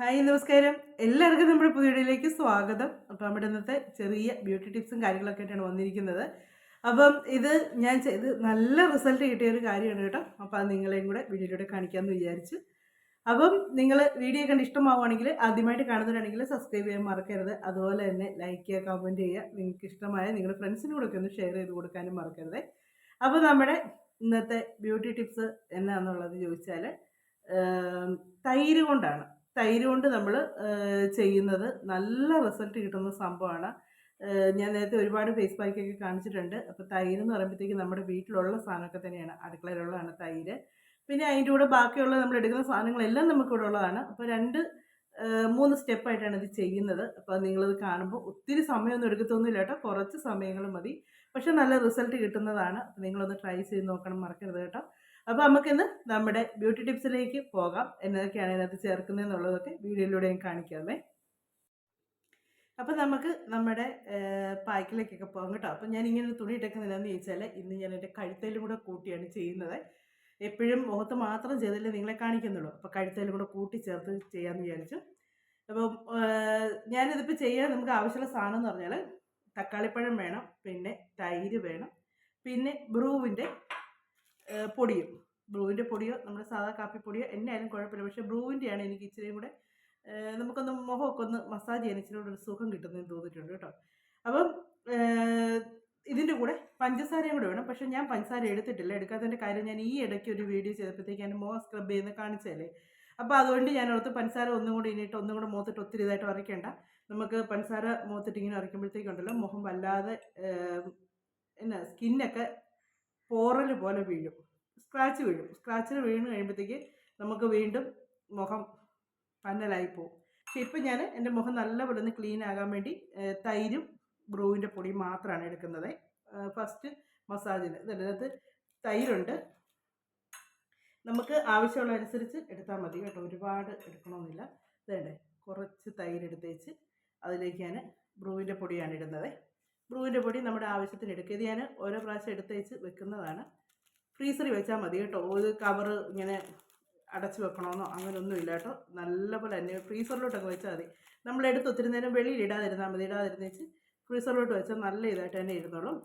Hi നമസ്കാരം. എല്ലാവർക്കും നമ്മുടെ പുതിയ വീഡിയോയിലേക്ക് സ്വാഗതം. അപ്പോൾ നമ്മുടെ ഇന്നത്തെ ചെറിയ ബ്യൂട്ടി ടിപ്സും കാര്യങ്ങളൊക്കെ ആയിട്ടാണ് വന്നിരിക്കുന്നത്. അപ്പം ഇത് ഞാൻ ചെയ്ത് നല്ല റിസൾട്ട് കിട്ടിയ ഒരു കാര്യമാണ് കേട്ടോ. അപ്പോൾ അത് നിങ്ങളെയും കൂടെ വീഡിയോയിലൂടെ കാണിക്കാമെന്ന് വിചാരിച്ചു. അപ്പം നിങ്ങൾ വീഡിയോ കണ്ട് ഇഷ്ടമാവുകയാണെങ്കിൽ ആദ്യമായിട്ട് കാണുന്നവരാണെങ്കിൽ സബ്സ്ക്രൈബ് ചെയ്യാൻ മറക്കരുത്. അതുപോലെ തന്നെ ലൈക്ക് ചെയ്യുക കമന്റ് ചെയ്യുക. നിങ്ങൾക്ക് ഇഷ്ടമായ നിങ്ങളുടെ ഫ്രണ്ട്സിനും കൂടെ ഒക്കെ ഒന്ന് ഷെയർ ചെയ്ത് കൊടുക്കാനും മറക്കരുത്. അപ്പോൾ നമ്മുടെ ഇന്നത്തെ ബ്യൂട്ടി ടിപ്സ് എന്നാന്നുള്ളത് ചോദിച്ചാൽ തൈര് കൊണ്ടാണ്. തൈര് കൊണ്ട് നമ്മൾ ചെയ്യുന്നത് നല്ല റിസൾട്ട് കിട്ടുന്ന സംഭവമാണ്. ഞാൻ നേരത്തെ ഒരുപാട് ഫേസ് പാക്കൊക്കെ കാണിച്ചിട്ടുണ്ട്. അപ്പോൾ തൈര് എന്ന് പറയുമ്പോഴത്തേക്ക് നമ്മുടെ വീട്ടിലുള്ള സാധനമൊക്കെ തന്നെയാണ്. അടുക്കളയിലുള്ളതാണ് തൈര്. പിന്നെ അതിന്റെ കൂടെ ബാക്കിയുള്ള നമ്മൾ എടുക്കുന്ന സാധനങ്ങളെല്ലാം നമുക്കിവിടെ ഉള്ളതാണ്. അപ്പോൾ രണ്ട് മൂന്ന് സ്റ്റെപ്പായിട്ടാണ് ഇത് ചെയ്യുന്നത്. അപ്പോൾ നിങ്ങളത് കാണുമ്പോൾ ഒത്തിരി സമയമൊന്നും എടുക്കത്തൊന്നുമില്ല കേട്ടോ. കുറച്ച് സമയങ്ങൾ മതി. പക്ഷേ നല്ല റിസൾട്ട് കിട്ടുന്നതാണ്. നിങ്ങളൊന്ന് ട്രൈ ചെയ്ത് നോക്കണം. മറക്കരുത് കേട്ടോ. അപ്പോൾ നമുക്കിന്ന് നമ്മുടെ ബ്യൂട്ടി ടിപ്സിലേക്ക് പോകാം. എന്നതൊക്കെയാണ് ഇതിനകത്ത് ചേർക്കുന്നതെന്നുള്ളതൊക്കെ വീഡിയോയിലൂടെ ഞാൻ കാണിക്കാമേ. അപ്പോൾ നമുക്ക് നമ്മുടെ പായ്ക്കിലേക്കൊക്കെ പോകാം കേട്ടോ. അപ്പോൾ ഞാൻ ഇങ്ങനെ തുണി ഇട്ടേക്കുന്നതെന്ന് ചോദിച്ചാൽ ഇന്ന് ഞാൻ എന്റെ കഴുത്തേലും കൂടെ കൂട്ടിയാണ് ചെയ്യുന്നത്. എപ്പോഴും മുഖത്ത് മാത്രം ചെയ്തല്ലേ നിങ്ങളെ കാണിക്കുന്നുള്ളൂ. അപ്പോൾ കഴുത്തേലും കൂടെ കൂട്ടി ചേർത്ത് ചെയ്യാമെന്ന് വിചാരിച്ചു. അപ്പോൾ ഞാനിതിപ്പോൾ ചെയ്യാൻ നമുക്ക് ആവശ്യമുള്ള സാധനം എന്ന് പറഞ്ഞാൽ തക്കാളിപ്പഴം വേണം പിന്നെ തൈര് വേണം പിന്നെ ബ്രൂവിന്റെ പൊടിയും. ബ്രൂവിന്റെ പൊടിയോ നമ്മുടെ സാധാ കാപ്പിപ്പൊടിയോ എന്നായാലും കുഴപ്പമില്ല. പക്ഷേ ബ്രൂവിന്റെയാണ് എനിക്ക് ഇച്ചിരി കൂടെ നമുക്കൊന്ന് മുഖമൊക്കെ ഒന്ന് മസാജ് ചെയ്യാൻ ഇച്ചിരി കൂടെ ഒരു സുഖം കിട്ടുന്നതെന്ന് തോന്നിയിട്ടുണ്ട് കേട്ടോ. അപ്പം ഇതിന്റെ കൂടെ പഞ്ചസാരയും കൂടെ വേണം. പക്ഷേ ഞാൻ പഞ്ചസാര എടുത്തിട്ടില്ല. എടുക്കാത്തതിന്റെ കാര്യം ഞാൻ ഈ ഇടയ്ക്ക് ഒരു വീഡിയോ ചെയ്തപ്പോഴത്തേക്ക് എന്റെ മുഖം സ്ക്രബ് ചെയ്യുന്ന കാണിച്ചല്ലേ അപ്പോൾ അതുകൊണ്ട് ഞാൻ ഓർത്ത് പഞ്ചസാര ഒന്നും കൂടി ഇനിയിട്ട് ഒന്നും കൂടെ മുഖത്തിട്ട് ഒത്തിരി ഇതായിട്ട് വരയ്ക്കേണ്ട. നമുക്ക് പഞ്ചസാര മുഖത്തിട്ട് ഇങ്ങനെ വരയ്ക്കുമ്പോഴത്തേക്കുണ്ടല്ലോ മുഖം വല്ലാതെ എന്നാ സ്കിന്നൊക്കെ പോറൽ പോലെ വീഴും. സ്ക്രാച്ച് വീഴും. സ്ക്രാച്ചിന് വീണ് കഴിയുമ്പോഴത്തേക്ക് നമുക്ക് വീണ്ടും മുഖം പന്നലായി പോകും പക്ഷെ ഇപ്പം ഞാൻ എന്റെ മുഖം നല്ലപോലെ ഒന്ന് ക്ലീൻ ആകാൻ വേണ്ടി തൈരും ബ്രൂവിന്റെ പൊടിയും മാത്രമാണ് എടുക്കുന്നത്. ഫസ്റ്റ് മസാജിന് ഇതിനകത്ത് തൈരുണ്ട്. നമുക്ക് ആവശ്യമുള്ള അനുസരിച്ച് എടുത്താൽ മതി കേട്ടോ. ഒരുപാട് എടുക്കണമെന്നില്ല. ഇതേണ്ടേ കുറച്ച് തൈര് എടുത്തേച്ച് അതിലേക്ക് ഞാൻ ബ്രൂവിന്റെ പൊടിയാണ് ഇടുന്നത്. ബ്രൂവിന്റെ പൊടി നമ്മുടെ ആവശ്യത്തിന് എടുക്കുക. ഇത് ഞാൻ ഓരോ പ്രാവശ്യം എടുത്തേച്ച് വെക്കുന്നതാണ്. ഫ്രീസറിൽ വെച്ചാൽ മതി കേട്ടോ. ഒരു കവറ് ഇങ്ങനെ അടച്ച് വെക്കണമെന്നോ അങ്ങനെയൊന്നും ഇല്ല കേട്ടോ. നല്ലപോലെ തന്നെ ഫ്രീസറിലോട്ടൊക്കെ വെച്ചാൽ മതി. നമ്മളെടുത്ത് ഒത്തിരി നേരം വെളിയിൽ ഇടാതിരുന്നാൽ മതി. ഇടാതിരുന്നേച്ച് ഫ്രീസറിലോട്ട് വെച്ചാൽ നല്ല ഇതായിട്ട് തന്നെ ഇരുന്നോളും.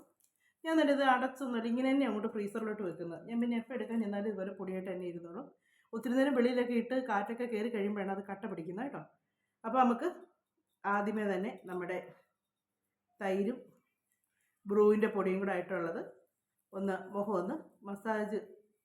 ഞാൻ എന്നിട്ട് ഇത് അടച്ചൊന്നുമില്ല. ഇങ്ങനെ തന്നെ അങ്ങോട്ട് ഫ്രീസറിലോട്ട് വെക്കുന്നത്. ഞാൻ പിന്നെ എപ്പോൾ എടുക്കാൻ ചെന്നാലും ഇതുപോലെ പൊടിയായിട്ട് തന്നെ ഇരുന്നോളും. ഒത്തിരി നേരം വെളിയിലൊക്കെ ഇട്ട് കാറ്റൊക്കെ കയറി കഴിയുമ്പോഴാണ് അത് കട്ട പിടിക്കുന്നത് കേട്ടോ. അപ്പോൾ നമുക്ക് ആദ്യമേ തന്നെ നമ്മുടെ തൈരും ബ്രൂവിന്റെ പൊടിയും കൂടെ ആയിട്ടുള്ളത് ഒന്ന് മുഖം ഒന്ന് മസാജ്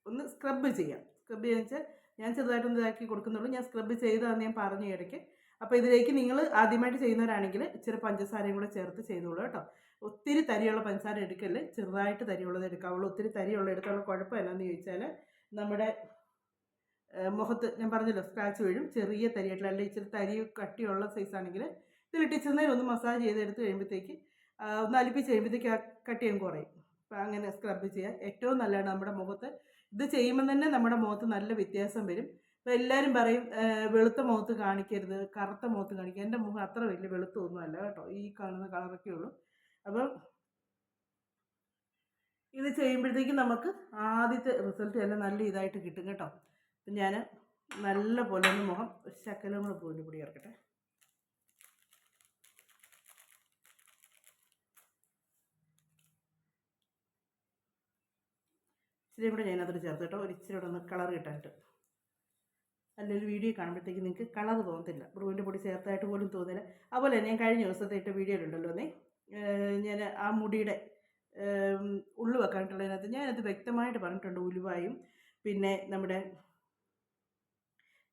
ഒന്ന് സ്ക്രബ് ചെയ്യാം. സ്ക്രബ് ചെയ്യാന്ന് വെച്ചാൽ ഞാൻ ചെറുതായിട്ടൊന്ന് ഇതാക്കി കൊടുക്കുന്നുള്ളൂ. ഞാൻ സ്ക്രബ് ചെയ്തതാന്ന് ഞാൻ പറഞ്ഞു ഇടയ്ക്ക്. അപ്പോൾ ഇതിലേക്ക് നിങ്ങൾ ആദ്യമായിട്ട് ചെയ്യുന്നവരാണെങ്കിൽ ഇച്ചിരി പഞ്ചസാരയും കൂടെ ചേർത്ത് ചെയ്തോളൂ കേട്ടോ. ഒത്തിരി തരിയുള്ള പഞ്ചസാര എടുക്കല്ലേ? ചെറുതായിട്ട് തരിയുള്ളത് എടുക്കാവുള്ളൂ. ഒത്തിരി തരിയുള്ള എടുക്കാനുള്ള കുഴപ്പം എന്നാന്ന് ചോദിച്ചാൽ നമ്മുടെ മുഖത്ത് ഞാൻ പറഞ്ഞല്ലോ സ്ക്രാച്ച് വീഴും. ചെറിയ തരിയായിട്ടുള്ള അല്ലെങ്കിൽ ഇച്ചിരി തരി കട്ടിയുള്ള സൈസാണെങ്കിൽ ഇതിലിട്ട് നേരം ഒന്ന് മസാജ് ചെയ്തെടുത്ത് കഴിയുമ്പോഴത്തേക്ക് ഒന്ന് അലിപ്പിച്ച് കഴിയുമ്പോഴത്തേക്ക് ആ കട്ടിയും കുറയും. അപ്പം അങ്ങനെ സ്ക്രബ് ചെയ്യുക ഏറ്റവും നല്ലതാണ് നമ്മുടെ മുഖത്ത്. ഇത് ചെയ്യുമ്പോൾ തന്നെ നമ്മുടെ മുഖത്ത് നല്ല വ്യത്യാസം വരും. അപ്പോൾ എല്ലാവരും പറയും വെളുത്ത മുഖത്ത് കാണിക്കരുത് കറുത്ത മുഖത്ത് കാണിക്കുക എന്റെ മുഖം അത്ര വലിയ വെളുത്തൊന്നും അല്ല കേട്ടോ. ഈ കാണുന്ന കളറൊക്കെ ഉള്ളൂ. അപ്പം ഇത് ചെയ്യുമ്പോഴത്തേക്കും നമുക്ക് ആദ്യത്തെ റിസൾട്ട് തന്നെ നല്ല ഇതായിട്ട് കിട്ടും കേട്ടോ. അപ്പം ഞാൻ നല്ല പോലെ ഒന്ന് മുഖം ശക്കലം കൂടി ഇറക്കട്ടെ പൊടി ചേർക്കട്ടെ ഇച്ചിരി കൂടെ ഞാനതിൽ ചേർത്ത് കേട്ടോ. ഒരു ഇച്ചിരി കൂടെ ഒന്ന് കളർ കിട്ടാനായിട്ട്. നല്ലൊരു വീഡിയോ കാണുമ്പോഴത്തേക്ക് നിങ്ങൾക്ക് കളർ തോന്നത്തില്ല. ബ്രൂവിന്റെ പൊടി ചേർത്തായിട്ട് പോലും തോന്നില്ല. അതുപോലെ തന്നെ ഞാൻ കഴിഞ്ഞ ദിവസത്തെ ഇട്ട വീഡിയോയിലുണ്ടല്ലോ നീ. ഞാൻ ആ മുടിയുടെ ഉള്ളു വെക്കാനായിട്ടുള്ളതിനകത്ത് ഞാനത് വ്യക്തമായിട്ട് പറഞ്ഞിട്ടുണ്ട് ഉലുവായും പിന്നെ നമ്മുടെ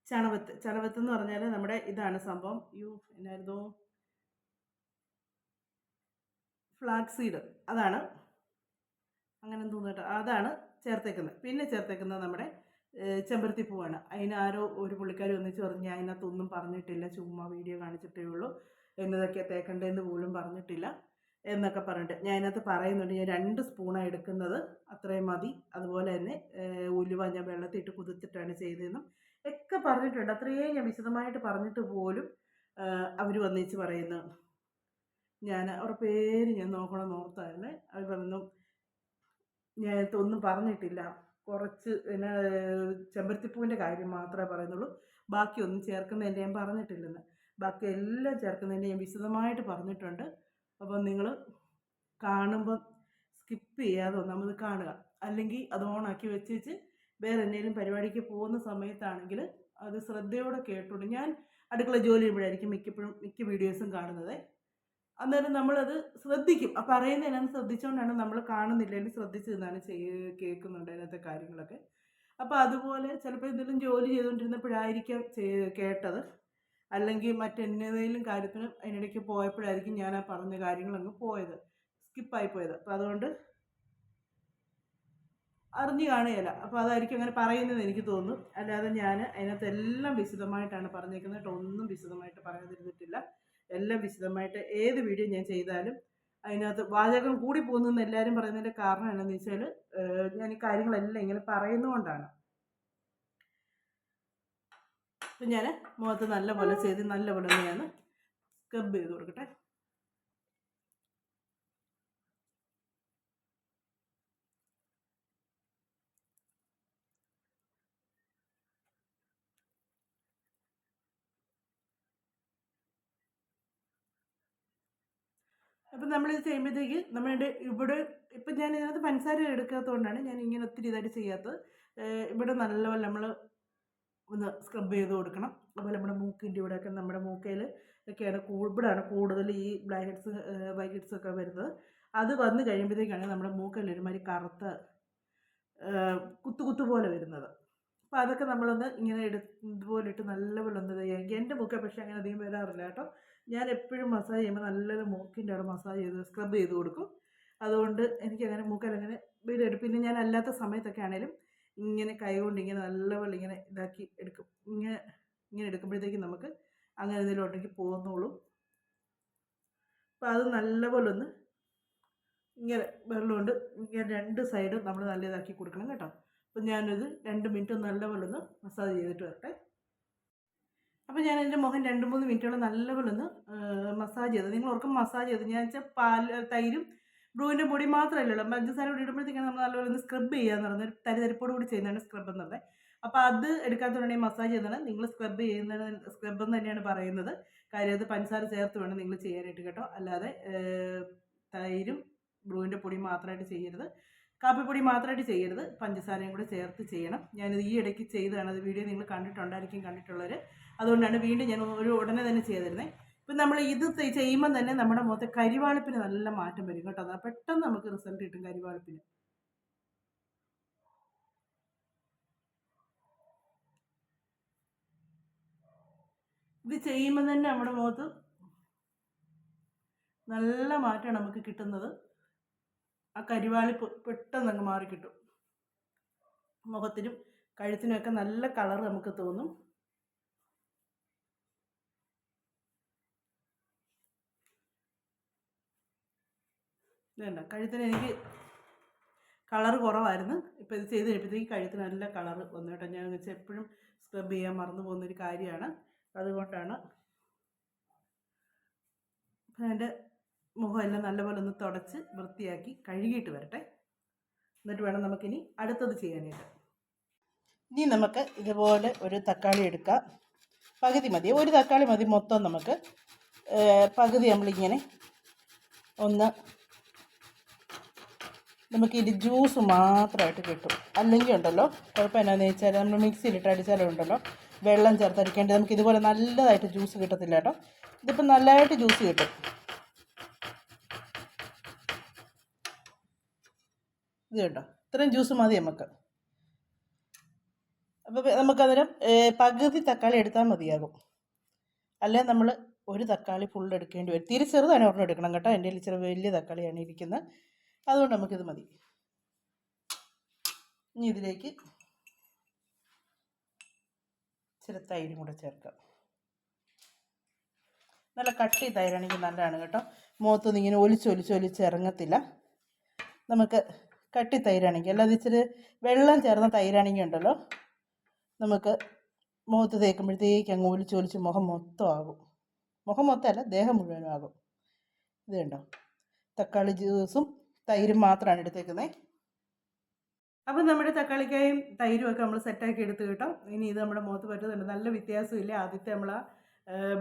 ചണവത്ത്. ചണവത്ത് എന്ന് പറഞ്ഞാൽ നമ്മുടെ ഇതാണ് സംഭവം. യു എന്നായിരുന്നു? ഫ്ലാക്സ് സീഡ് അതാണ്. അങ്ങനെ തോന്നുന്നു കേട്ടോ. അതാണ് ചേർത്തേക്കുന്നത്. പിന്നെ ചേർത്തേക്കുന്നത് നമ്മുടെ ചെമ്പരത്തി പൂവാണ്. അതിനാരോ ഒരു പുള്ളിക്കാരി ഒന്നിച്ച് പറഞ്ഞ് ഞാൻ അതിനകത്തൊന്നും പറഞ്ഞിട്ടില്ല ചുമ്മാ വീഡിയോ കാണിച്ചിട്ടേ ഉള്ളൂ. എന്നതൊക്കെ തേക്കണ്ടേന്ന് പോലും പറഞ്ഞിട്ടില്ല എന്നൊക്കെ പറഞ്ഞിട്ട്. ഞാൻ അതിനകത്ത് പറയുന്നുണ്ട് ഞാൻ രണ്ട് സ്പൂണാണ് എടുക്കുന്നത് അത്രയും മതി. അതുപോലെ തന്നെ ഉലുവ ഞാൻ വെള്ളത്തിട്ട് കുതിർത്തിട്ടാണ് ചെയ്തതെന്നും ഒക്കെ പറഞ്ഞിട്ടുണ്ട്. അത്രയും ഞാൻ വിശദമായിട്ട് പറഞ്ഞിട്ട് പോലും അവർ വന്നിച്ച് പറയുന്നു. ഞാൻ അവരുടെ പേര് ഞാൻ നോക്കണം നോർത്തായിരുന്നു അവർ പറഞ്ഞു ഞാൻ ഒന്നും പറഞ്ഞിട്ടില്ല. കുറച്ച് പിന്നെ ചെമ്പരത്തിപ്പൂവിന്റെ കാര്യം മാത്രമേ പറയുന്നുള്ളൂ. ബാക്കിയൊന്നും ചേർക്കുന്നതിന്റെ ഞാൻ പറഞ്ഞിട്ടില്ലെന്ന്. ബാക്കി എല്ലാം ചേർക്കുന്നതിന്റെ ഞാൻ വിശദമായിട്ട് പറഞ്ഞിട്ടുണ്ട്. അപ്പം നിങ്ങൾ കാണുമ്പോൾ സ്കിപ്പ് ചെയ്യാതെ ഒന്നാമത് കാണുക. അല്ലെങ്കിൽ അത് ഓണാക്കി വെച്ച് വെച്ച് വേറെ എന്തെങ്കിലും പരിപാടിക്ക് പോകുന്ന സമയത്താണെങ്കിൽ അത് ശ്രദ്ധയോടെ കേട്ടോണ്ട് ഞാൻ അടുക്കള ജോലി ചെയ്യുമ്പോഴായിരിക്കും മിക്കപ്പോഴും മിക്ക വീഡിയോസും കാണുന്നത്. അന്നേരം നമ്മളത് ശ്രദ്ധിക്കും. ആ പറയുന്നതിനകത്ത് ശ്രദ്ധിച്ചുകൊണ്ടാണ് നമ്മൾ കാണുന്നില്ലെങ്കിൽ ശ്രദ്ധിച്ച് നിന്നാണ് ചെയ്യ കേൾക്കുന്നുണ്ട് അതിനകത്തെ കാര്യങ്ങളൊക്കെ. അപ്പോൾ അതുപോലെ ചിലപ്പോൾ എന്തെങ്കിലും ജോലി ചെയ്തുകൊണ്ടിരുന്നപ്പോഴായിരിക്കാം ചെയ്- കേട്ടത്. അല്ലെങ്കിൽ മറ്റെന്നേതെങ്കിലും കാര്യത്തിന് അതിനിടയ്ക്ക് പോയപ്പോഴായിരിക്കും ഞാൻ ആ പറഞ്ഞ കാര്യങ്ങളങ്ങ് പോയത്. സ്കിപ്പായി പോയത്. അപ്പോൾ അതുകൊണ്ട് അറിഞ്ഞു കാണുകയില്ല. അപ്പോൾ അതായിരിക്കും അങ്ങനെ പറയുന്നത് എനിക്ക് തോന്നും അല്ലാതെ ഞാൻ അതിനകത്ത് എല്ലാം വിശദമായിട്ടാണ് പറഞ്ഞേക്കുന്നത്. ഒന്നും വിശദമായിട്ട് പറയാതിരുന്നിട്ടില്ല. എല്ലാം വിശദമായിട്ട് ഏത് വീഡിയോ ഞാൻ ചെയ്താലും അതിനകത്ത് വാചകം കൂടി പോകുന്നെന്ന് എല്ലാവരും പറയുന്നതിന്റെ കാരണം എന്താണെന്ന് വെച്ചാൽ ഞാൻ ഈ കാര്യങ്ങളെല്ലാം ഇങ്ങനെ പറയുന്നതുകൊണ്ടാണ് അപ്പം ഞാൻ മുഖത്ത് നല്ലപോലെ ചെയ്ത് നല്ലപോലെ ഞാൻ സ്ക്രബ് ചെയ്ത് കൊടുക്കട്ടെ. അപ്പം നമ്മളിത് ചെയ്യുമ്പോഴത്തേക്ക് നമ്മളുടെ ഇവിടെ ഇപ്പം ഞാൻ ഇതിനകത്ത് പഞ്ചസാര എടുക്കാത്തതുകൊണ്ടാണ് ഞാൻ ഇങ്ങനെ ഒത്തിരി ഇതായിട്ട് ചെയ്യാത്തത്. ഇവിടെ നല്ലപോലെ നമ്മൾ ഒന്ന് സ്ക്രബ് ചെയ്ത് കൊടുക്കണം. അതുപോലെ നമ്മുടെ മൂക്കിന്റെ ഇവിടെയൊക്കെ നമ്മുടെ മൂക്കയിൽ ഒക്കെയാണ് ഇവിടെയാണ് കൂടുതൽ ഈ ബ്ലാക്ക് ഹെഡ്സ് വൈറ്റ് ഒക്കെ വരുന്നത്. അത് വന്നു കഴിയുമ്പോഴത്തേക്കാണ് നമ്മുടെ മൂക്കയിൽ ഒരുമാതിരി കറുത്ത കുത്തു കുത്തു പോലെ വരുന്നത്. അപ്പോൾ അതൊക്കെ നമ്മളൊന്ന് ഇങ്ങനെ എടു ഇതുപോലെ ഇട്ട് നല്ലപോലെ ഒന്ന് ചെയ്യാം എന്റെ മൂക്ക പക്ഷേ അങ്ങനെ അധികം വരാറില്ല കേട്ടോ. ഞാൻ എപ്പോഴും മസാജ് ചെയ്യുമ്പോൾ നല്ലൊരു മൂക്കിന്റെ അവിടെ മസാജ് ചെയ്ത് സ്ക്രബ് ചെയ്ത് കൊടുക്കും. അതുകൊണ്ട് എനിക്കങ്ങനെ മൂക്കലങ്ങനെ വീടെടുക്കും പിന്നെ ഞാൻ അല്ലാത്ത സമയത്തൊക്കെ ആണെങ്കിലും ഇങ്ങനെ കൈകൊണ്ട് ഇങ്ങനെ നല്ലപോലെ ഇങ്ങനെ ഇതാക്കി എടുക്കും. ഇങ്ങനെ ഇങ്ങനെ എടുക്കുമ്പോഴത്തേക്കും നമുക്ക് അങ്ങനെ എന്തെങ്കിലും ഉണ്ടെങ്കിൽ പോകുന്നുള്ളൂ അപ്പോൾ അത് നല്ലപോലെ ഒന്ന് ഇങ്ങനെ വെള്ളമുണ്ട്. ഇങ്ങനെ രണ്ട് സൈഡും നമ്മൾ നല്ല ഇതാക്കി കൊടുക്കണം കേട്ടോ. അപ്പം ഞാനിത് രണ്ട് മിനിറ്റ് നല്ലപോലെ ഒന്ന് മസാജ് ചെയ്തിട്ട് വരട്ടെ. അപ്പോൾ ഞാൻ എന്റെ മുഖം രണ്ട് മൂന്ന് മിനിറ്റോളം നല്ലപോലെ ഒന്ന് മസാജ് ചെയ്തു. നിങ്ങൾ ഓർക്കും മസാജ് ചെയ്തു. ഞാൻ വെച്ചാൽ പാൽ തൈരും ബ്രൂവിന്റെ പൊടി മാത്രമല്ലല്ലോ പഞ്ചസാര കൂടി ഇടുമ്പോഴത്തേക്കാണ് നമ്മൾ നല്ലപോലെ ഒന്ന് സ്ക്രബ് ചെയ്യാന്ന് പറയുന്നത് തരിതരിപ്പോട് കൂടി ചെയ്യുന്നതാണ് സ്ക്രബ് എന്നുള്ളത് അപ്പോൾ അത് എടുക്കാത്തതുകൊണ്ടാണ് മസാജ് ചെയ്യുന്നത് നിങ്ങൾ സ്ക്രബ് ചെയ്യുന്ന സ്ക്രബ് എന്ന് തന്നെയാണ് പറയുന്നത്. കാര്യം അത് പഞ്ചസാര ചേർത്ത് വേണം നിങ്ങൾ ചെയ്യാനായിട്ട് കേട്ടോ. അല്ലാതെ തൈരും ബ്രൂവിന്റെ പൊടി മാത്രമായിട്ട് ചെയ്യരുത്. കാപ്പിപ്പൊടി മാത്രമായിട്ട് ചെയ്യരുത്. പഞ്ചസാരയും കൂടെ ചേർത്ത് ചെയ്യണം. ഞാനിത് ഈ ഇടയ്ക്ക് ചെയ്തതാണ്. അത് വീഡിയോ നിങ്ങൾ കണ്ടിട്ടുണ്ടായിരിക്കും കണ്ടിട്ടുള്ളവർ അതുകൊണ്ടാണ് വീണ്ടും ഞാൻ ഒരു ഉടനെ തന്നെ ചെയ്തിരുന്നത് ഇപ്പം നമ്മൾ ഇത് ചെയ്യുമ്പോൾ തന്നെ നമ്മുടെ മുഖത്തെ കരിവാളിപ്പിന് നല്ല മാറ്റം വരും കേട്ടോ. അതാ പെട്ടെന്ന് നമുക്ക് റിസൾട്ട് കിട്ടും കരിവാളിപ്പിന്. ഇത് ചെയ്യുമ്പോൾ തന്നെ നമ്മുടെ മുഖത്ത് നല്ല മാറ്റമാണ് നമുക്ക് കിട്ടുന്നത്. ആ കരിവാളിപ്പ് പെട്ടെന്ന് അങ്ങ് മാറിക്കിട്ടും. മുഖത്തിനും കഴുത്തിനുമൊക്കെ നല്ല കളർ നമുക്ക് തോന്നും. വേണ്ട കഴുത്തിന് എനിക്ക് കളർ കുറവായിരുന്നു. ഇപ്പോൾ ഇത് ചെയ്ത് കഴിയുമ്പോഴത്തേക്ക് കഴുത്തിന് നല്ല കളർ വന്നു കേട്ടോ. ഞാൻ വെച്ചാൽ എപ്പോഴും സ്ക്രബ് ചെയ്യാൻ മറന്നു പോകുന്നൊരു കാര്യമാണ്. അതുകൊണ്ടാണ് അപ്പം എന്റെ മുഖമെല്ലാം നല്ലപോലെ ഒന്ന് തുടച്ച് വൃത്തിയാക്കി കഴുകിയിട്ട് വരട്ടെ. എന്നിട്ട് വേണം നമുക്കിനി അടുത്തത് ചെയ്യാനായിട്ട്. ഇനി നമുക്ക് ഇതുപോലെ ഒരു തക്കാളി എടുക്കാം. പകുതി മതി. ഒരു തക്കാളി മതി മൊത്തം നമുക്ക്. പകുതി നമ്മളിങ്ങനെ ഒന്ന് നമുക്ക് ഇത് ജ്യൂസ് മാത്രമായിട്ട് കിട്ടും. അല്ലെങ്കിൽ ഉണ്ടല്ലോ കുഴപ്പം എന്നാന്ന് വെച്ചാൽ നമ്മൾ മിക്സിയിലിട്ട് അടിച്ചാലും ഉണ്ടല്ലോ വെള്ളം ചേർത്തടിക്കേണ്ടത് നമുക്ക് ഇതുപോലെ നല്ലതായിട്ട് ജ്യൂസ് കിട്ടത്തില്ല കേട്ടോ. ഇതിപ്പോൾ നല്ലതായിട്ട് ജ്യൂസ് കിട്ടും. ഇത് കേട്ടോ ഇത്രയും ജ്യൂസ് മതി നമുക്ക്. അപ്പോൾ നമുക്കന്നേരം പകുതി തക്കാളി എടുത്താൽ മതിയാകും. അല്ലെ നമ്മൾ ഒരു തക്കാളി ഫുള്ള് എടുക്കേണ്ടി വരും. തീരെ ചെറുതാണ് ഒരെണ്ണം എടുക്കണം കേട്ടോ? എന്റെ ഇച്ചിരി വലിയ തക്കാളിയാണ് ഇരിക്കുന്നത്. അതുകൊണ്ട് നമുക്കിത് മതി. ഇനി ഇതിലേക്ക് ഇച്ചിരി തൈരും കൂടെ ചേർക്കാം. നല്ല കട്ടി തൈരാണെങ്കിൽ നല്ലതാണ് കേട്ടോ. മുഖത്തൊന്നും ഇങ്ങനെ ഒലിച്ചൊലിച്ച് ഒലിച്ച് ഇറങ്ങത്തില്ല. നമുക്ക് കട്ടി തൈരാണെങ്കിൽ അല്ലാതെ ഇച്ചിരി വെള്ളം ചേർന്ന തൈരാണെങ്കിൽ ഉണ്ടല്ലോ നമുക്ക് മുഖത്ത് തേക്കുമ്പോഴത്തേക്ക് അങ്ങ് ഒലിച്ച് ഒലിച്ച് മുഖം മൊത്തം ആകും. മുഖം മൊത്തമല്ല ദേഹം മുഴുവനും ആകും. ഇത് കണ്ടോ? തക്കാളി ജ്യൂസും തൈരും മാത്രമാണ് എടുത്തേക്കുന്നത് അപ്പം നമ്മുടെ തക്കാളിക്കായും തൈരും ഒക്കെ നമ്മൾ സെറ്റാക്കി എടുത്ത് കേട്ടോ. ഇനി ഇത് നമ്മുടെ മുഖത്ത് പറ്റുന്നുണ്ട്. നല്ല വ്യത്യാസമില്ല? ആദ്യത്തെ നമ്മൾ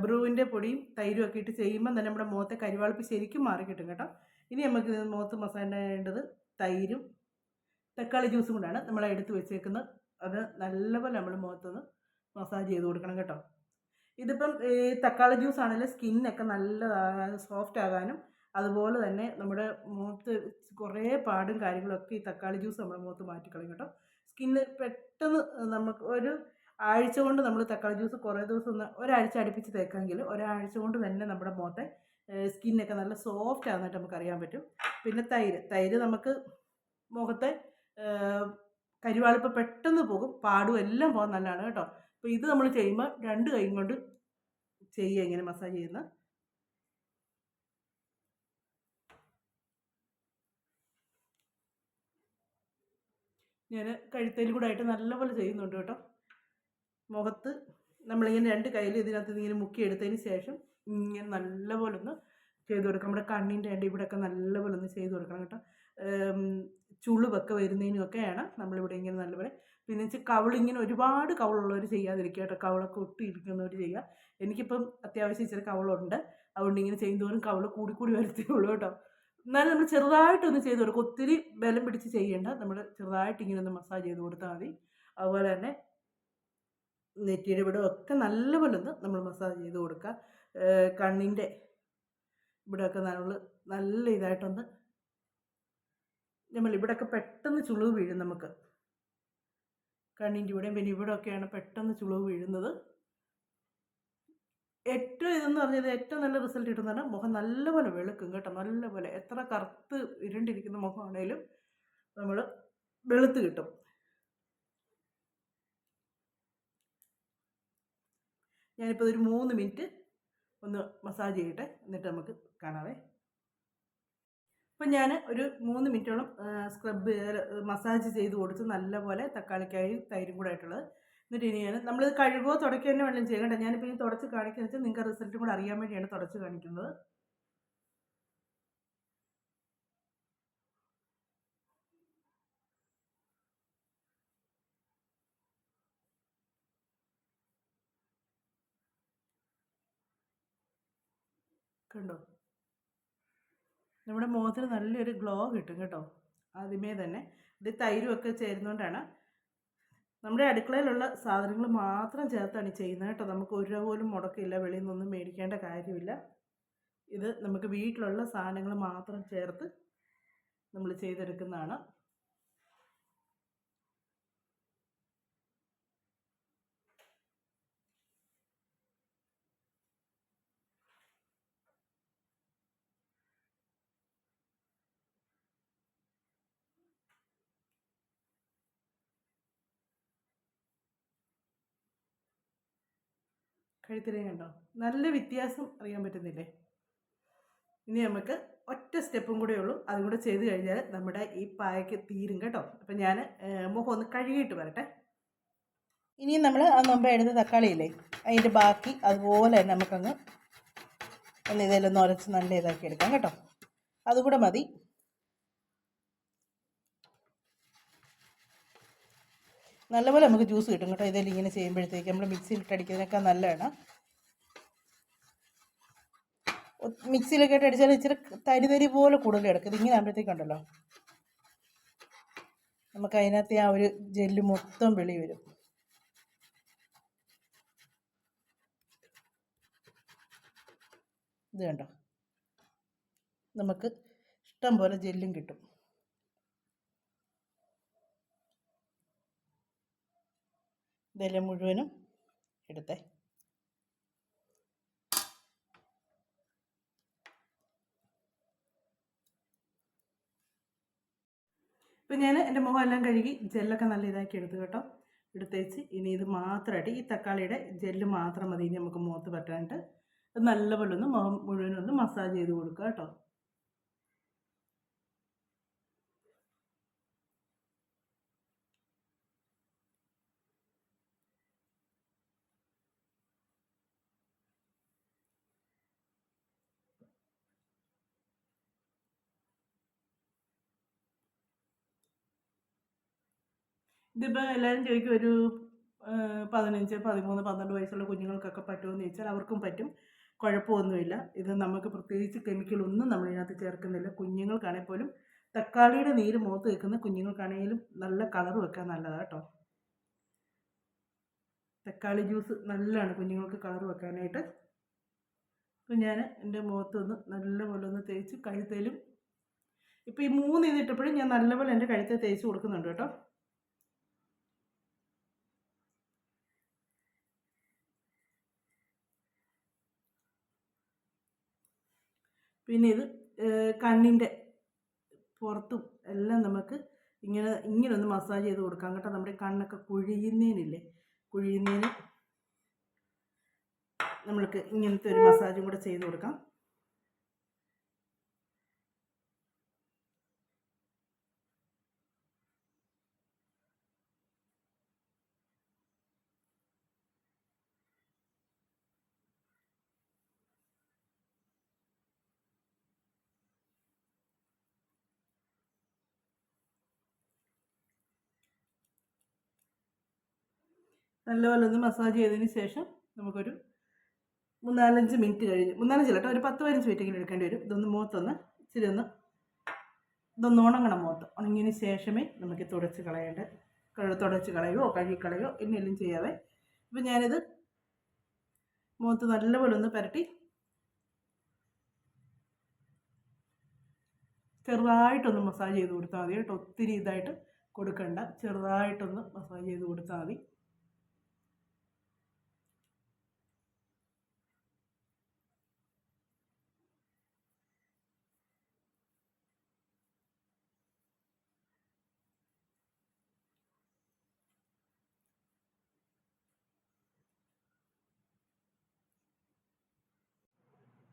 ബ്രൂവിന്റെ പൊടിയും തൈരും ഒക്കെ ഇട്ട് ചെയ്യുമ്പോൾ തന്നെ നമ്മുടെ മുഖത്തെ കരിവാളിപ്പ് ശരിക്കും മാറി കിട്ടും കേട്ടോ. ഇനി നമുക്ക് മുഖത്ത് മസാലേണ്ടത് തൈരും തക്കാളി ജ്യൂസും കൊണ്ടാണ് നമ്മൾ എടുത്ത് വെച്ചേക്കുന്നത്. അത് നല്ലപോലെ നമ്മൾ മുഖത്തൊന്ന് മസാജ് ചെയ്ത് കൊടുക്കണം കേട്ടോ. ഇതിപ്പം ഈ തക്കാളി ജ്യൂസ് ആണെങ്കിൽ സ്കിന്നൊക്കെ നല്ല സോഫ്റ്റ് ആകാനും അതുപോലെ തന്നെ നമ്മുടെ മുഖത്ത് കുറേ പാടും കാര്യങ്ങളൊക്കെ ഈ തക്കാളി ജ്യൂസ് നമ്മുടെ മുഖത്ത് മാറ്റിക്കളയും കേട്ടോ. സ്കിന്ന് പെട്ടെന്ന് നമുക്ക് ഒരു ആഴ്ച കൊണ്ട് നമ്മൾ തക്കാളി ജ്യൂസ് കുറേ ദിവസം ഒരാഴ്ച അടുപ്പിച്ച് തേക്കാമെങ്കിൽ ഒരാഴ്ച കൊണ്ട് തന്നെ നമ്മുടെ മുഖത്തെ സ്കിന്നൊക്കെ നല്ല സോഫ്റ്റ് ആകുന്നതായിട്ട് നമുക്ക് അറിയാൻ പറ്റും. പിന്നെ തൈര് തൈര് നമുക്ക് മുഖത്തെ കരിവാളിപ്പ് പെട്ടെന്ന് പോകും പാടും എല്ലാം പോകാൻ നല്ലതാണ് കേട്ടോ. അപ്പോൾ ഇത് നമ്മൾ ചെയ്യുമ്പോൾ രണ്ട് കൈ കൊണ്ട് ചെയ്യുക ഇങ്ങനെ മസാജ് ചെയ്യുന്ന ഞാൻ കഴുത്തേൽ കൂടെ ആയിട്ട് നല്ലപോലെ ചെയ്യുന്നുണ്ട് കേട്ടോ. മുഖത്ത് നമ്മളിങ്ങനെ രണ്ട് കയ്യിൽ ഇതിനകത്ത് ഇങ്ങനെ മുക്കി എടുത്തതിന് ശേഷം ഇങ്ങനെ നല്ലപോലെ ഒന്ന് ചെയ്ത് കൊടുക്കാം നമ്മുടെ കണ്ണിന്റെ അടി ഇവിടെയൊക്കെ നല്ലപോലെ ഒന്ന് ചെയ്ത് കൊടുക്കണം കേട്ടോ. ചുളിവൊക്കെ വരുന്നതിനുമൊക്കെയാണ് നമ്മളിവിടെ ഇങ്ങനെ നല്ലപോലെ. പിന്നെ വെച്ചാൽ കവളിങ്ങനെ ഒരുപാട് കവളുള്ളവർ ചെയ്യാതിരിക്കുക കേട്ടോ. കവളൊക്കെ ഒട്ടിയിരിക്കുന്നവർ ചെയ്യുക. എനിക്കിപ്പം അത്യാവശ്യം ഇച്ചിരി കവളുണ്ട്. അതുകൊണ്ട് ഇങ്ങനെ ചെയ്യുന്നതോറും കവൾ കൂടി കൂടി വരത്തേയുള്ളൂ കേട്ടോ. എന്നാലും നമ്മൾ ചെറുതായിട്ടൊന്ന് ചെയ്ത് കൊടുക്കും. ഒത്തിരി ബലം പിടിച്ച് ചെയ്യേണ്ട. നമ്മൾ ചെറുതായിട്ട് ഇങ്ങനെ ഒന്ന് മസാജ് ചെയ്ത് കൊടുത്താൽ മതി. അതുപോലെ തന്നെ നെറ്റിയുടെ ഇവിടെ ഒക്കെ നല്ലപോലെ ഒന്ന് നമ്മൾ മസാജ് ചെയ്ത് കൊടുക്കുക. കണ്ണിന്റെ ഇവിടെയൊക്കെ നമ്മൾ നല്ല ഇതായിട്ടൊന്ന് നമ്മൾ ഇവിടെയൊക്കെ പെട്ടെന്ന് ചുളിവ് വീഴും നമുക്ക്. കണ്ണിന്റെ ഇവിടെയും പിന്നെ ഇവിടെയൊക്കെയാണ് പെട്ടെന്ന് ചുളിവ് വീഴുന്നത്. ഏറ്റവും ഇതെന്ന് പറഞ്ഞത് ഏറ്റവും നല്ല റിസൾട്ട് കിട്ടുന്നതാണ് മുഖം നല്ലപോലെ വെളുക്കും കേട്ടോ നല്ലപോലെ. എത്ര കറുത്ത് ഇരുണ്ടിരിക്കുന്ന മുഖമാണേലും നമ്മൾ വെളുത്ത് കിട്ടും. ഞാനിപ്പോൾ ഒരു മൂന്ന് മിനിറ്റ് ഒന്ന് മസാജ് ചെയ്യട്ടെ എന്നിട്ട് നമുക്ക് കാണാവേ. അപ്പം ഞാൻ ഒരു മൂന്ന് മിനിറ്റോളം സ്ക്രബ് മസാജ് ചെയ്ത് കൊടുത്ത് നല്ലപോലെ തക്കാളിക്കായും തൈരും കൂടെ ആയിട്ടുള്ളത് എന്നിട്ട് ഇനിയാണ് നമ്മൾ കഴുകോ തുടക്കുക തന്നെ വേണം ചെയ്യേണ്ട ഞാനിപ്പോൾ ഈ തുടച്ച് കാണിക്കുന്നത് വെച്ചാൽ നിങ്ങൾക്ക് റിസൾട്ടും കൂടെ അറിയാൻ വേണ്ടിയാണ് തുടച്ച് കാണിക്കുന്നത്. കണ്ടോ? നമ്മുടെ മുഖത്തിന് നല്ലൊരു ഗ്ലോ കിട്ടും കേട്ടോ. ആദ്യമേ തന്നെ. ഇത് തൈരും ഒക്കെ ചേരുന്നതുകൊണ്ടാണ് നമ്മുടെ അടുക്കളയിലുള്ള സാധനങ്ങൾ മാത്രം ചേർത്താണ് ചെയ്യുന്നത് കേട്ടോ. നമുക്ക് ഒരു രൂപ പോലും മുടക്കില്ല. വെളിയിൽ നിന്നൊന്നും മേടിക്കേണ്ട കാര്യമില്ല. ഇത് നമുക്ക് വീട്ടിലുള്ള സാധനങ്ങൾ മാത്രം ചേർത്ത് നമ്മൾ ചെയ്തെടുക്കുന്നതാണ്. കഴുത്തിലേ കണ്ടോ? നല്ല വ്യത്യാസം അറിയാൻ പറ്റുന്നില്ലേ? ഇനി നമുക്ക് ഒറ്റ സ്റ്റെപ്പും കൂടെ ഉള്ളൂ. അതും കൂടെ ചെയ്ത് കഴിഞ്ഞാൽ നമ്മുടെ ഈ പായക്ക് തീരും കേട്ടോ. അപ്പം ഞാൻ മുഖം ഒന്ന് കഴുകിയിട്ട് വരട്ടെ. ഇനി നമ്മൾ ആ മുമ്പ് എടുത്ത തക്കാളിയില്ലേ അതിന്റെ ബാക്കി അതുപോലെ തന്നെ നമുക്കൊന്ന് ഒന്ന് ഇതിലൊന്ന് ഉരച്ച് നല്ല ഇതാക്കി എടുക്കാം കേട്ടോ. അതുകൂടെ മതി. നല്ലപോലെ നമുക്ക് ജ്യൂസ് കിട്ടും കേട്ടോ. ഇതെല്ലാം ഇങ്ങനെ ചെയ്യുമ്പോഴത്തേക്ക് നമ്മൾ മിക്സിയിൽ ഇട്ടടിക്കുന്നതിനൊക്കെ നല്ലതാണ് മിക്സിയിലൊക്കെ ഇട്ട് അടിച്ചാൽ ഇച്ചിരി തരി തരി പോലെ കൂടുതൽ എടുക്കും ഇതിങ്ങനെ ആകുമ്പോഴത്തേക്കുണ്ടല്ലോ നമുക്ക് അതിനകത്ത് ആ ഒരു ജെല്ല് മൊത്തം വെളി വരും. ഇത് കണ്ടോ? നമുക്ക് ഇഷ്ടം പോലെ ജെല്ലും കിട്ടും. ഇതെല്ലാം മുഴുവനും എടുത്തേ. ഇപ്പം ഞാൻ എന്റെ മുഖം എല്ലാം കഴുകി ജെല്ലൊക്കെ നല്ല ഇതാക്കി എടുത്തു കേട്ടോ. എടുത്തേച്ച്. ഇനി ഇത് മാത്രമായിട്ട് ഈ തക്കാളിയുടെ ജെല്ല് മാത്രം മതി. ഇനി നമുക്ക് മുഖത്ത് പറ്റാനായിട്ട് നല്ലപോലെ ഒന്ന് മുഖം മുഴുവനൊന്ന് മസാജ് ചെയ്ത് കൊടുക്കുക കേട്ടോ. ഇതിപ്പോൾ എല്ലാവരും ചോദിക്കും ഒരു പതിനഞ്ച് പതിമൂന്ന് പന്ത്രണ്ട് വയസ്സുള്ള കുഞ്ഞുങ്ങൾക്കൊക്കെ പറ്റുമെന്ന് ചോദിച്ചാൽ അവർക്കും പറ്റും. കുഴപ്പമൊന്നുമില്ല. ഇത് നമുക്ക് പ്രത്യേകിച്ച് കെമിക്കലൊന്നും നമ്മൾ ഇതിനകത്ത് ചേർക്കുന്നില്ല. കുഞ്ഞുങ്ങൾക്കാണെങ്കിൽ പോലും തക്കാളിയുടെ നീര് മുഖത്ത് വെക്കുന്ന കുഞ്ഞുങ്ങൾക്കാണെങ്കിലും നല്ല കളർ വെക്കാൻ നല്ലതാണ് കേട്ടോ തക്കാളി ജ്യൂസ് നല്ലതാണ് കുഞ്ഞുങ്ങൾക്ക് കളർ വെക്കാനായിട്ട്. അപ്പം ഞാൻ എന്റെ മുഖത്തൊന്ന് നല്ലപോലെ ഒന്ന് തേച്ച് കഴുത്തേലും ഇപ്പോൾ ഈ മൂന്ന് ഇതിട്ടപ്പോഴും ഞാൻ നല്ലപോലെ എന്റെ കഴുത്തെ തേച്ച് കൊടുക്കുന്നുണ്ട് കേട്ടോ. പിന്നെ ഇത് കണ്ണിന്റെ പുറത്തും എല്ലാം നമുക്ക് ഇങ്ങനെ ഇങ്ങനെ ഒന്ന് മസാജ് ചെയ്ത് കൊടുക്കാം കേട്ടോ. നമ്മുടെ കണ്ണൊക്കെ കുഴിയുന്നതിനില്ലേ കുഴിയുന്നതിന് നമ്മൾക്ക് ഇങ്ങനത്തെ ഒരു മസാജും കൂടെ ചെയ്ത് കൊടുക്കാം. നല്ലപോലെ ഒന്ന് മസാജ് ചെയ്തതിന് ശേഷം നമുക്കൊരു മൂന്നാലഞ്ച് മിനിറ്റ് കഴിഞ്ഞ് മൂന്നാലഞ്ച് കേട്ടോ ഒരു പത്ത് പതിനഞ്ച് മിനിറ്റ് എങ്കിലും എടുക്കേണ്ടി വരും. ഇതൊന്ന് മുഖത്തൊന്ന് ഇച്ചിരി ഒന്ന് ഇതൊന്ന് ഉണങ്ങണം മുഖത്ത് ഉണങ്ങിയതിന് ശേഷമേ നമുക്ക് തുടച്ച് കളയേണ്ട. തുടച്ച് കളയുകയോ കഴുകി കളയുകയോ എന്നെല്ലാം ചെയ്യാതെ അപ്പം ഞാനിത് മുഖത്ത് നല്ലപോലെ ഒന്ന് പുരട്ടി ചെറുതായിട്ടൊന്ന് മസാജ് ചെയ്ത് കൊടുത്താൽ മതി കേട്ടോ. ഒത്തിരി ഇതായിട്ട് കൊടുക്കണ്ട. ചെറുതായിട്ടൊന്ന് മസാജ് ചെയ്ത് കൊടുത്താൽ മതി.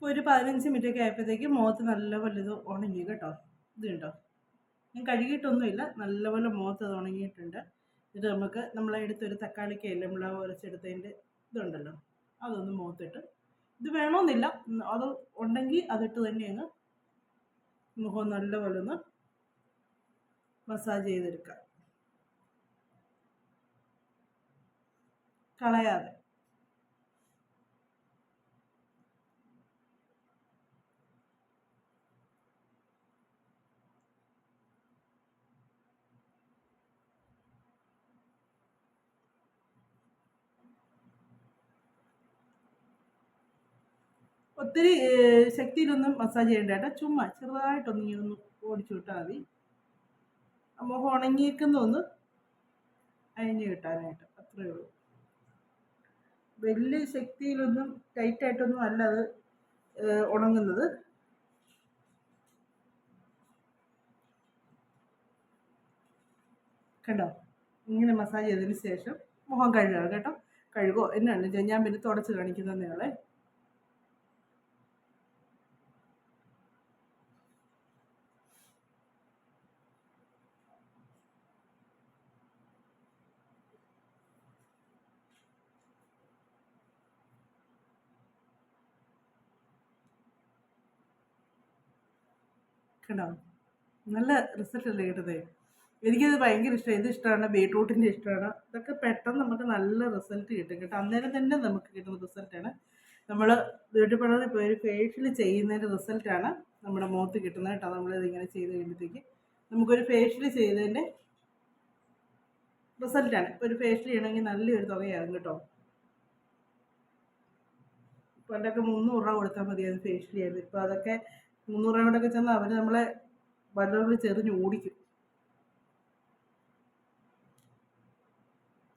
ഇപ്പോൾ ഒരു പതിനഞ്ച് മിനിറ്റ് ഒക്കെ ആയപ്പോഴത്തേക്ക് മുഖത്ത് നല്ലപോലെ ഇത് ഉണങ്ങി കേട്ടോ. ഇത് കണ്ടോ? ഞാൻ കഴുകിയിട്ടൊന്നുമില്ല. നല്ലപോലെ മുഖത്ത് അത് ഉണങ്ങിയിട്ടുണ്ട്. ഇത് നമുക്ക് നമ്മളെ എടുത്തൊരു തക്കാളിക്കയില്ല നമ്മൾ ഉരച്ചെടുത്തതിന്റെ ഇതുണ്ടല്ലോ. അതൊന്ന് മുഖത്തിട്ട്. ഇത് വേണമെന്നില്ല അത് ഉണ്ടെങ്കിൽ അതിട്ട് തന്നെ അങ്ങ് മുഖം നല്ലപോലെ ഒന്ന് മസാജ് ചെയ്തെടുക്കാം. കളയാതെ. ഒത്തിരി ശക്തിയിലൊന്നും മസാജ് ചെയ്യേണ്ട കേട്ടോ. ചുമ്മാ ചെറുതായിട്ടൊന്ന് ഇങ്ങനെ ഒന്ന് ഓടിച്ചു വിട്ടാൽ മതി. അപ്പോൾ മുഖം ഉണങ്ങിയേക്കുന്ന ഒന്ന് അയഞ്ഞു കിട്ടാനായിട്ട്. അത്രയേ ഉള്ളൂ. വലിയ ശക്തിയിലൊന്നും ടൈറ്റായിട്ടൊന്നും അല്ല അത് ഉണങ്ങുന്നത്. കണ്ടോ? ഇങ്ങനെ മസാജ് ചെയ്തതിന് ശേഷം മുഖം കഴുകുക കേട്ടോ. കഴുകോ? എന്നാണ് ഞാൻ പിന്നെ തുടച്ച് കാണിക്കുന്നതേ ഉള്ളേ. കണ്ടോ? നല്ല റിസൾട്ട് അല്ലേ കിട്ടുന്നത് എനിക്കത് ഭയങ്കര ഇഷ്ടമാണ് ഇത് ഇഷ്ടമാണ് ബീട്രൂട്ടിന്റെ ഇഷ്ടമാണ് ഇതൊക്കെ പെട്ടെന്ന് നമുക്ക് നല്ല റിസൾട്ട് കിട്ടും കേട്ടോ. അന്നേരം തന്നെ നമുക്ക് കിട്ടുന്ന റിസൾട്ടാണ് നമ്മൾ ബ്യൂട്ടി പാർലറിൽ പോയി ഒരു ഫേഷ്യൽ ചെയ്യുന്നതിന്റെ റിസൾട്ടാണ് നമ്മുടെ മുഖത്ത് കിട്ടുന്നത് കേട്ടോ. നമ്മളിത് ഇങ്ങനെ ചെയ്ത് കഴിയുമ്പോഴത്തേക്ക് നമുക്കൊരു ഫേഷ്യൽ ചെയ്തതിന്റെ റിസൾട്ടാണ് ഇപ്പോൾ ഒരു ഫേഷ്യൽ ചെയ്യണമെങ്കിൽ നല്ലൊരു തുകയാകും കേട്ടോ. പണ്ടൊക്കെ മുന്നൂറ് രൂപ കൊടുത്താൽ മതിയായിരുന്നു ഫേഷ്യൽ ചെയ്യാൻ. ഇപ്പോൾ അതൊക്കെ മുന്നൂറ് രൂപ കൊണ്ടൊക്കെ ചെന്നാൽ അവർ നമ്മളെ വല്ലവരും ചെറിഞ്ഞ് ഓടിക്കും.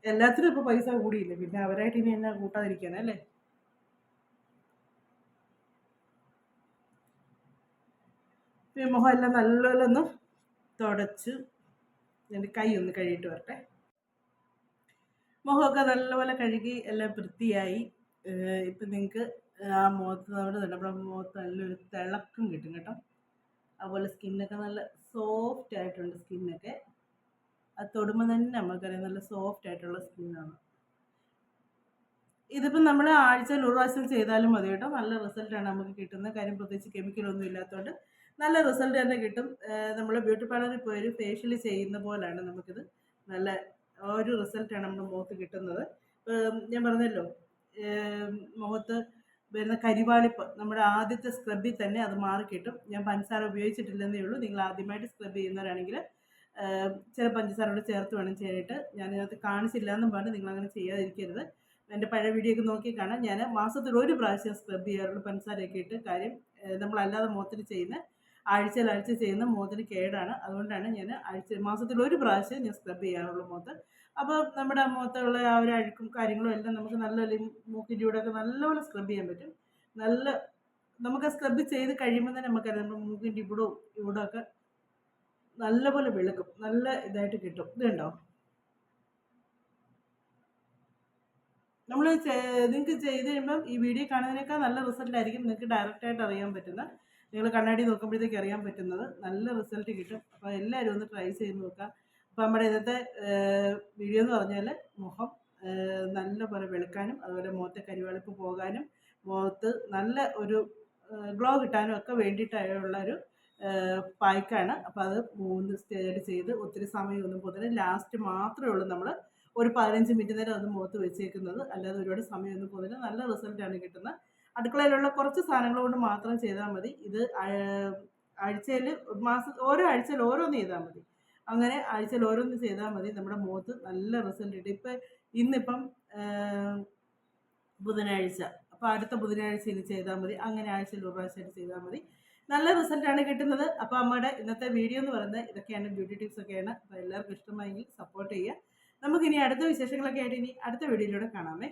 എല്ലാത്തിനും ഇപ്പോൾ പൈസ കൂടിയില്ല? പിന്നെ അവരായിട്ട് ഇനി എന്നാ കൂട്ടാതിരിക്കാനല്ലേ മുഖം എല്ലാം നല്ലപോലെ തുടച്ച് എന്റെ കൈ ഒന്ന് കഴുകിയിട്ട് വരട്ടെ. മുഖമൊക്കെ നല്ലപോലെ കഴുകി എല്ലാം വൃത്തിയായി. ഇപ്പം നിങ്ങൾക്ക് ആ മുഖത്ത് നമ്മുടെ നമ്മുടെ മുഖത്ത് നല്ലൊരു തിളക്കം കിട്ടും കേട്ടോ. അതുപോലെ സ്കിന്നൊക്കെ നല്ല സോഫ്റ്റ് ആയിട്ടുണ്ട് സ്കിന്നൊക്കെ. അത് തൊടുമ്പോൾ തന്നെ നമുക്കറിയാം നല്ല സോഫ്റ്റ് ആയിട്ടുള്ള സ്കിന്നാണ്. ഇതിപ്പം നമ്മൾ ആഴ്ച ഒരു പ്രാവശ്യം ചെയ്താലും മതി കേട്ടോ. നല്ല റിസൾട്ടാണ് നമുക്ക് കിട്ടുന്നത്. കാര്യം പ്രത്യേകിച്ച് കെമിക്കലൊന്നും ഇല്ലാത്തതുകൊണ്ട് നല്ല റിസൾട്ട് തന്നെ കിട്ടും. നമ്മൾ ബ്യൂട്ടി പാർലറിൽ പോയി ഒരു ഫേഷ്യൽ ചെയ്യുന്ന പോലെയാണ് നമുക്കിത് നല്ല ഒരു റിസൾട്ടാണ് നമ്മുടെ മുഖത്ത് കിട്ടുന്നത്. ഞാൻ പറഞ്ഞല്ലോ മുഖത്ത് വരുന്ന കരിവാളിപ്പ് നമ്മുടെ ആദ്യത്തെ സ്ക്രബിൽ തന്നെ അത് മാറി കിട്ടും. ഞാൻ പഞ്ചസാര ഉപയോഗിച്ചിട്ടില്ലെന്നേ ഉള്ളൂ. നിങ്ങൾ ആദ്യമായിട്ട് സ്ക്രബ് ചെയ്യുന്നവരാണെങ്കിൽ ചില പഞ്ചസാര കൂടെ ചേർത്ത് വേണം ചെയ്യാനായിട്ട്. ഞാനിതിനകത്ത് കാണിച്ചില്ല എന്നും പറഞ്ഞ് നിങ്ങൾ അങ്ങനെ ചെയ്യാതിരിക്കരുത്. എന്റെ പഴയ വീഡിയോ ഒക്കെ നോക്കി കാണാം. ഞാൻ മാസത്തിൽ ഒരു പ്രാവശ്യം സ്ക്രബ് ചെയ്യാറുള്ളൂ പഞ്ചസാരയൊക്കെ ഇട്ട് കാര്യം നമ്മളല്ലാതെ മുഖത്തിന് ചെയ്യുന്ന ആഴ്ചയിൽ ആഴ്ച ചെയ്യുന്ന മുഖത്തിന് കേടാണ്. അതുകൊണ്ടാണ് ഞാൻ ആഴ്ച മാസത്തിൽ ഒരു പ്രാവശ്യം ഞാൻ സ്ക്രബ് ചെയ്യാറുള്ളൂ മുഖത്ത് അപ്പോൾ നമ്മുടെ മുഖത്തുള്ള ആ ഒരു അഴുക്കും കാര്യങ്ങളും എല്ലാം നമുക്ക് നല്ല മൂക്കിന്റെ ഒക്കെ നല്ലപോലെ സ്ക്രബ് ചെയ്യാൻ പറ്റും. നല്ല നമുക്ക് സ്ക്രബ് ചെയ്ത് കഴിയുമ്പോൾ തന്നെ നമുക്കറിയാം നമ്മുടെ മൂക്കിന്റെ ഇവിടവും ഇവിടെ ഒക്കെ നല്ലപോലെ വെളുക്കും. നല്ല ഇതായിട്ട് കിട്ടും. ഇതുണ്ടോ നമ്മൾ നിങ്ങൾക്ക് ചെയ്ത് കഴിയുമ്പം ഈ വീഡിയോ കാണുന്നതിനേക്കാൾ നല്ല റിസൾട്ട് ആയിരിക്കും നിങ്ങൾക്ക് ഡയറക്റ്റായിട്ട് അറിയാൻ പറ്റുന്ന. നിങ്ങൾ കണ്ണാടി നോക്കുമ്പോഴത്തേക്ക് അറിയാൻ പറ്റുന്നത്. നല്ല റിസൾട്ട് കിട്ടും. അപ്പോൾ എല്ലാവരും ഒന്ന് ട്രൈ ചെയ്ത് നോക്കുക. അപ്പോൾ നമ്മുടെ ഇന്നത്തെ വീഡിയോ എന്ന് പറഞ്ഞാൽ മുഖം നല്ല നല്ലപോലെ വെളുക്കാനും അതുപോലെ മുഖത്തെ കരിവെളുപ്പ് പോകാനും മുഖത്ത് നല്ല ഒരു ഗ്ലോ കിട്ടാനും ഒക്കെ വേണ്ടിയിട്ടുള്ള ഒരു പായ്ക്കാണ്. അപ്പോൾ അത് മൂന്ന് സ്റ്റേജിൽ ചെയ്ത് ഒത്തിരി സമയമൊന്നും പോകുന്നില്ല ലാസ്റ്റ് മാത്രമേ ഉള്ളൂ നമ്മൾ ഒരു പതിനഞ്ച് മിനിറ്റ് നേരം അത് മുഖത്ത് വെച്ചേക്കുന്നത്. അല്ലാതെ ഒരുപാട് സമയമൊന്നും പോകുന്നില്ല നല്ല റിസൾട്ടാണ് കിട്ടുന്നത്. അടുക്കളയിലുള്ള കുറച്ച് സാധനങ്ങൾ കൊണ്ട് മാത്രം ചെയ്താൽ മതി. ഇത് ആഴ്ചയിൽ മാസം ഓരോ ആഴ്ചയിൽ ഓരോന്ന് ചെയ്താൽ മതി. അങ്ങനെ ആഴ്ചയിൽ ഓരോന്ന് ചെയ്താൽ മതി. നമ്മുടെ മുഖത്ത് നല്ല റിസൾട്ട് കിട്ടും. ഇപ്പം ഇന്നിപ്പം ബുധനാഴ്ച. അപ്പോൾ അടുത്ത ബുധനാഴ്ച ഇനി ചെയ്താൽ മതി. അങ്ങനെ ആഴ്ചയിൽ ഒരു പ്രാവശ്യമായിട്ട് ചെയ്താൽ മതി. നല്ല റിസൾട്ടാണ് കിട്ടുന്നത്. അപ്പോൾ അമ്മയുടെ ഇന്നത്തെ വീഡിയോ എന്ന് പറയുന്നത് ഇതൊക്കെയാണ് ബ്യൂട്ടി ടിപ്സ് ഒക്കെയാണ്. അപ്പോൾ എല്ലാവർക്കും ഇഷ്ടമായെങ്കിൽ സപ്പോർട്ട് ചെയ്യുക. നമുക്കിനി അടുത്ത വിശേഷങ്ങളൊക്കെ ആയിട്ട് ഇനി അടുത്ത വീഡിയോയിലൂടെ കാണാമേ.